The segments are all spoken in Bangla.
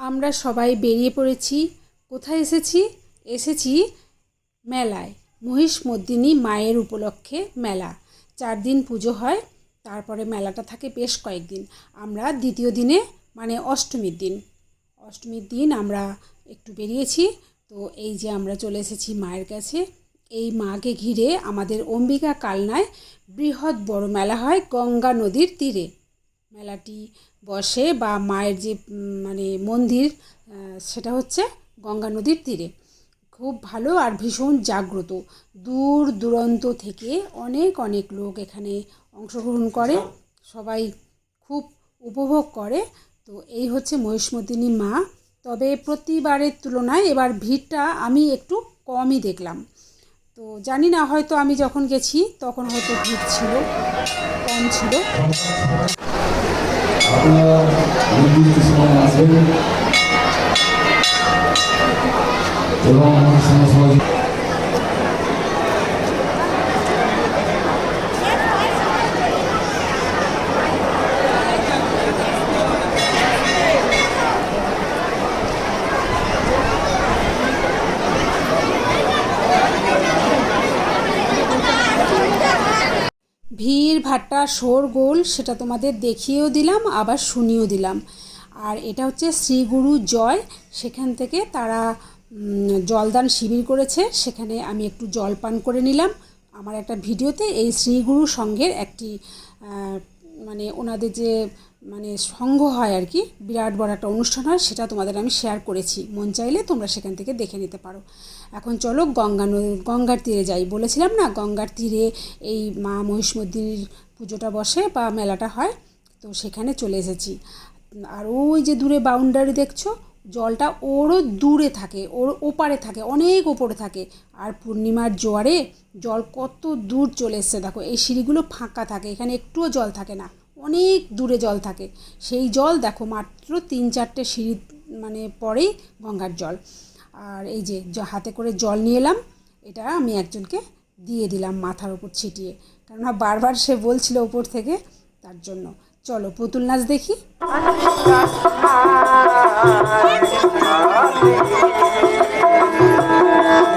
আমরা সবাই বেরিয়ে পড়েছি। কোথায় এসেছি? এসেছি মেলায়। মহিষমর্দিনী মায়ের উপলক্ষে মেলা। চার দিন পুজো হয়, তারপরে মেলাটা থাকে বেশ কয়েকদিন। আমরা দ্বিতীয় দিনে মানে অষ্টমীর দিন। অষ্টমীর দিন আমরা একটু বেরিয়েছি, তো এই যে আমরা চলে এসেছি মায়ের কাছে। এই মাকে ঘিরে আমাদের অম্বিকা কালনায় বৃহৎ বড় মেলা হয় গঙ্গা নদীর তীরে। মেলাটি বসে বা মায়ের যে মানে মন্দির সেটা হচ্ছে গঙ্গা নদীর তীরে। খুব ভালো আর ভীষণ জাগ্রত। দূর দূরান্ত থেকে অনেক অনেক লোক এখানে অংশগ্রহণ করে। সবাই খুব উপভোগ করে। তো এই হচ্ছে মহিষ্মদিনী মা। তবে প্রতিবারের তুলনায় এবার ভিড়টা আমি একটু কমই দেখলাম। তো জানি না, হয়তো আমি যখন গেছি তখন হয়তো ভিড় ছিল, কম ছিল। আপনারা নির্দিষ্ট সময় আসবেন এবং আমার সঙ্গে ভাট্টা শোরগোল সেটা তোমাদের দেখিয়েও দিলাম, আবার শুনিয়েও দিলাম। আর এটা হচ্ছে শ্রীগুরু জয়, সেখান থেকে তারা জলদান শিবির করেছে, সেখানে আমি একটু জল পান করে নিলাম। আমার একটা ভিডিওতে এই শ্রীগুরু সংঘের একটি মানে ওনাদের যে মানে সংঘ হয় আর কি, বিরাট বড় একটা অনুষ্ঠান হয়, সেটা তোমাদের আমি শেয়ার করেছি। মন চাইলে তোমরা সেখান থেকে দেখে নিতে পারো। এখন চলো গঙ্গা গঙ্গার তীরে যাই। বলেছিলাম না, গঙ্গার তীরে এই মা মহিষমর্দিনীর পুজোটা বসে বা মেলাটা হয়, তো সেখানে চলে এসেছি। আর ওই যে দূরে বাউন্ডারি দেখছ, জলটা ওরও দূরে থাকে, ওর ওপারে থাকে, অনেক ওপরে থাকে। আর পূর্ণিমার জোয়ারে জল কত দূর চলে এসছে, দেখো, এই সিঁড়িগুলো ফাঁকা থাকে, এখানে একটুও জল থাকে না, অনেক দূরে জল থাকে। সেই জল, দেখো, মাত্র তিন চারটে সিঁড়ি মানে পরেই গঙ্গার জল। আর এই যে হাতে করে জল নিয়ে এলাম, এটা আমি একজনকে দিয়ে দিলাম মাথার উপর ছিটিয়ে। কেননা বারবার সে বলছিল উপর থেকে, তার জন্য। চলো, পুতুল নাচ দেখি।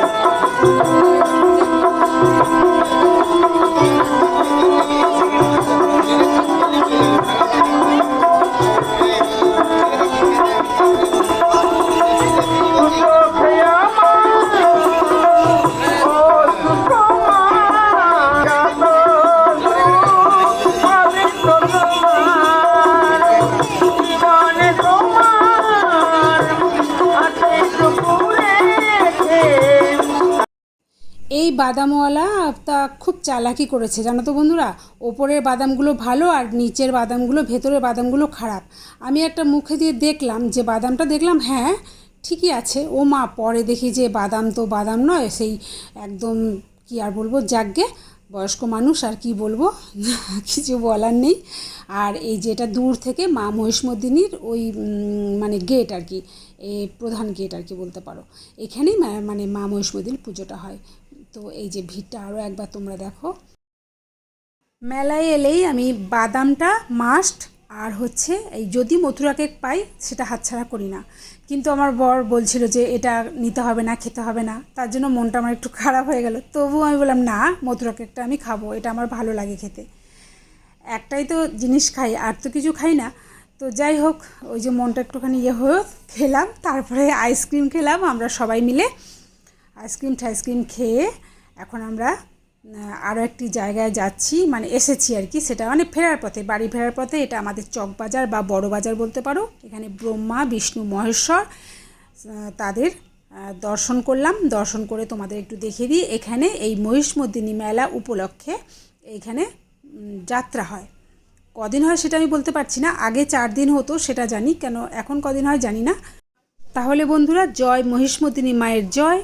এই বাদামওয়ালা তা খুব চালাকি করেছে, জানো তো বন্ধুরা? ওপরের বাদামগুলো ভালো আর নিচের বাদামগুলো, ভেতরের বাদামগুলো খারাপ। আমি একটা মুখে দিয়ে দেখলাম যে বাদামটা দেখলাম হ্যাঁ ঠিকই আছে। ও মা, পরে দেখি যে বাদাম তো বাদাম নয়, সেই একদম, কি আর বলব, যাগ্গে বয়স্ক মানুষ, আর কি বলব, কিছু বলার নেই। আর এই যেটা দূর থেকে মা মহিষমর্দিনীর ওই মানে গেট আর কি এই প্রধান গেট আর কি বলতে পারো। এখানেই মানে মা মহিষমর্দিনীর পুজোটা হয়। তো এই যে ভিড়টা আরও একবার তোমরা দেখো। মেলায় এলেই আমি বাদামটা মাস্ট আর হচ্ছে এই যদি মথুরা কেক পাই সেটা হাতছাড়া করি না। কিন্তু আমার বর বলছিল যে এটা নিতে হবে না, খেতে হবে না। তার জন্য মনটা আমার একটু খারাপ হয়ে গেল। তবুও আমি বললাম, না, মথুরা কেকটা আমি খাব, এটা আমার ভালো লাগে খেতে। একটাই তো জিনিস খাই, আর তো কিছু খাই না। তো যাই হোক, ওই যে মনটা একটুখানি ইয়ে হয়ে খেলাম। তারপরে আইসক্রিম খেলাম, আমরা সবাই মিলে আইসক্রিম টাইসক্রিম খেয়ে এখন আমরা আরও একটি জায়গায় যাচ্ছি মানে এসেছি আর কি, সেটা মানে ফেরার পথে, বাড়ি ফেরার পথে, এটা আমাদের চকবাজার বা বড় বাজার বলতে পারো। এখানে ব্রহ্মা, বিষ্ণু, মহেশ্বর তাদের দর্শন করলাম। দর্শন করে তোমাদের একটু দেখিয়ে দিই, এখানে এই মহিষমর্দিনী মেলা উপলক্ষে এইখানে যাত্রা হয়। কদিন হয় সেটা আমি বলতে পারছি না, আগে চার দিন হতো সেটা জানি, কেন এখন কদিন হয় জানি না। তাহলে বন্ধুরা, জয় মহিষমর্দিনী মায়ের জয়।